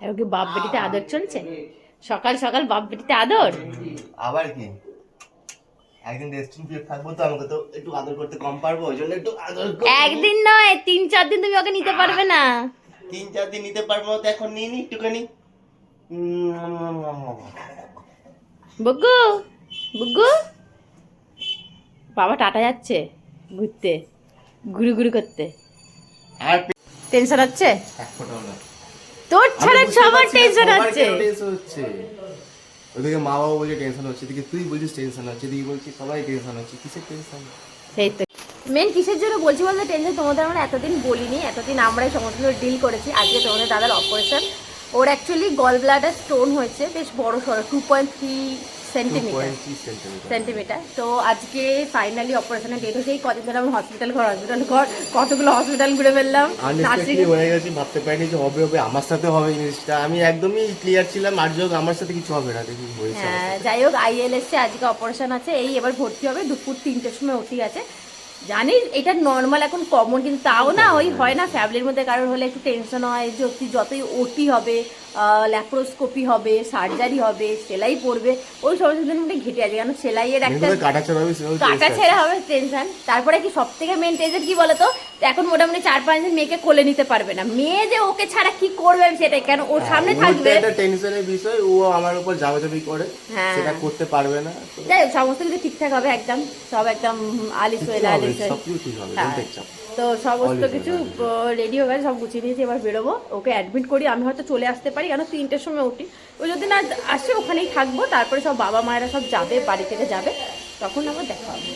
এবার কি বাপ বেটিতে আদর চলছে? সকাল সকাল বাপ বেটিতে আদর? আবার কি? একদিন রেস্টুরেন্ট পিরিয়ড থাকব তো আমাকে তো একটু আদর করতে কম পারব ওই জন্য একটু আদর একদিন নয় তিন চার দিন তুমি ওকে নিতে পারবে না। তিন চার দিন নিতে পারব তো এখন নিয়ে নি একটুখানি। উম, বুগ্গু বুগ্গু। বাবা টাটা যাচ্ছে ঘুরতে ঘুরু ঘুরু করতে। আর টেনশন হচ্ছে? এক ফোঁটাও না। তোর ছাড়া সবার টেনশন হচ্ছে? ওদিকে মা বাবা বলছে টেনশন হচ্ছে এদিকে তুই বলছিস টেনশন হচ্ছে এদিকে বলছিস সবাই টেনশন হচ্ছে কিসের টেনশন সেই তো। মেন কিসের জন্য বলছি বলতে টেনশন তোমাদের আমরা এতদিন বলিনি এতদিন আমরাই সমস্ত ডিল করেছি আজকে তোমাদের দাদার অপারেশন ওর অ্যাকচুয়ালি গল ব্লাডার স্টোন হয়েছে বেশ বড় সড়ো two point three centimetre centimetre তো আজকে ফাইনালি অপারেশনের ডেট হয়েছে। এই কদিন ধরে আমি হসপিটাল ঘর হসপিটাল ঘর কতগুলো হসপিটাল ঘুরে ফেললাম। হয়ে গেছি ভাবতে পারিনি যে হবে হবে। আমার সাথে হবে জিনিসটা। আমি একদমই ক্লিয়ার ছিলাম আর যোগ আমার সাথে কিছু হবে না দেখি হয়েছে হ্যাঁ যাই হোক আইএলএসে আজকে অপারেশন আছে। এই এবার ভর্তি হবে দুপুর তিনটের সময় ওটি আছে। জানি এটা নর্মাল এখন কমন কিন্তু তাও না ওই হয় না ফ্যামিলির মধ্যে কারোর হলে একটু টেনশন হয় যদি যতই ওটি হবে ল্যাপ্রোস্কোপি হবে সার্জারি হবে সেলাই পড়বে ওই সমস্ত দিন মধ্যে ঘেটে আছে কারণ সেলাইয়ের একটা কাটা ছেড়ে হবে টেনশন তারপরে কি সব থেকে মেন টেনশন কি বলতো? এখন মোটামুটি চার পাঁচ দিন মেয়েকে কোলে নিতে পারবে না। মেয়ে যে ওকে ছাড়া কি করবে সেটাই কেন ওর সামনে থাকবে? একটা টেনশনের বিষয় ও আমার উপর যাবাজাবি করে হ্যাঁ। সেটা করতে পারবে না। সমস্ত কিছু ঠিকঠাক হবে একদম সব একদম আলিস হয়ে আলিস। হয়ে। তো সমস্ত কিছু রেডি হয়ে গেছে সব গুছিয়ে নিয়েছি এবার বেরোবো। ওকে অ্যাডমিট করি আমি হয়তো চলে আসতে পারি কেন? তিনটের সময় উঠি। ওই যদি না আসে ওখানেই থাকব তারপরে সব বাবা মায়েরা সব যাবে বাড়ি থেকে যাবে। তখন আবার দেখা হবে।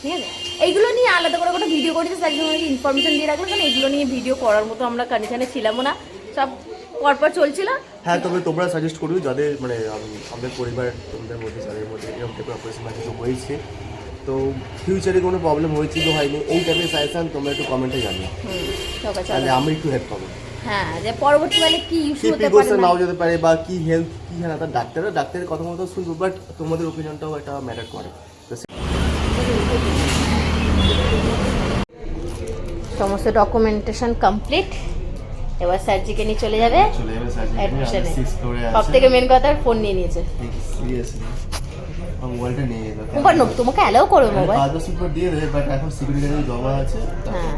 ঠিক আছে? এইগুলো নিয়ে আলাদা করে কোনো ভিডিও করি তো একজন আমাকে ইনফরমেশন দিয়ে রাখলাম কারণ এগুলো নিয়ে ভিডিও করার মতো আমরা কন্ডিশনে ছিলামও না। সব পরপর চলছিল। হ্যাঁ তবে তোমরা সাজেস্ট করবে যাদের মানে আমাদের পরিবার তোমাদের মধ্যে যাদের মধ্যে এরকম টাইপের অপারেশন হয়েছে তো ফিউচারে কোনো প্রবলেম হয়েছে কি হয়নি? এই টাইপের সাজেশন তোমরা একটু কমেন্টে জানিও। তাহলে আমি একটু হেল্প পাবো। হ্যাঁ যে পরবর্তীকালে কি ইস্যু হতে পারে নাও যেতে পারে বা কি কি হ্যাঁ তার ডাক্তাররা ডাক্তারের কথা মতো শুনব বাট তোমাদের ওপিনিয়নটাও একটা ম্যাটার করে। সমস্ত ডকুমেন্টেশন কমপ্লিট এবার স্যারজিকে নিয়ে চলে যাবে। চলে সব থেকে মেন কথা ফোন নিয়ে নিয়েছে। সিরিয়াসলি মোবাইলটা নিয়ে যেতে মোবাইল তোমাকে অ্যালাউ করবে মোবাইল। পাঁচ পর দিয়ে দেবে বাট এখন সিকিউরিটি গার্ডের জমা আছে। হ্যাঁ।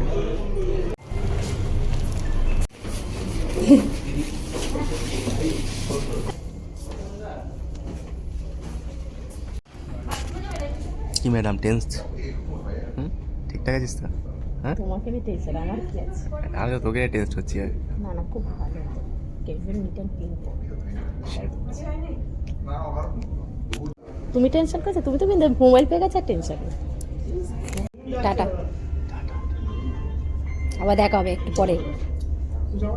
কি ম্যাডাম টেন্স ঠিকঠাক আছিস তো? হ্যাঁ? তোমাকে আমি টেনশন আমার কি আছে? আমি তো তোকে টেন্স হচ্ছি না না খুব ভালো। কেভিন নিট অ্যান্ড ক্লিন তুমি টেনশন করছ, তুমি তো মোবাইল পেয়ে গেছে, আর টেনশন টাটা। আবার দেখা হবে একটু পরে।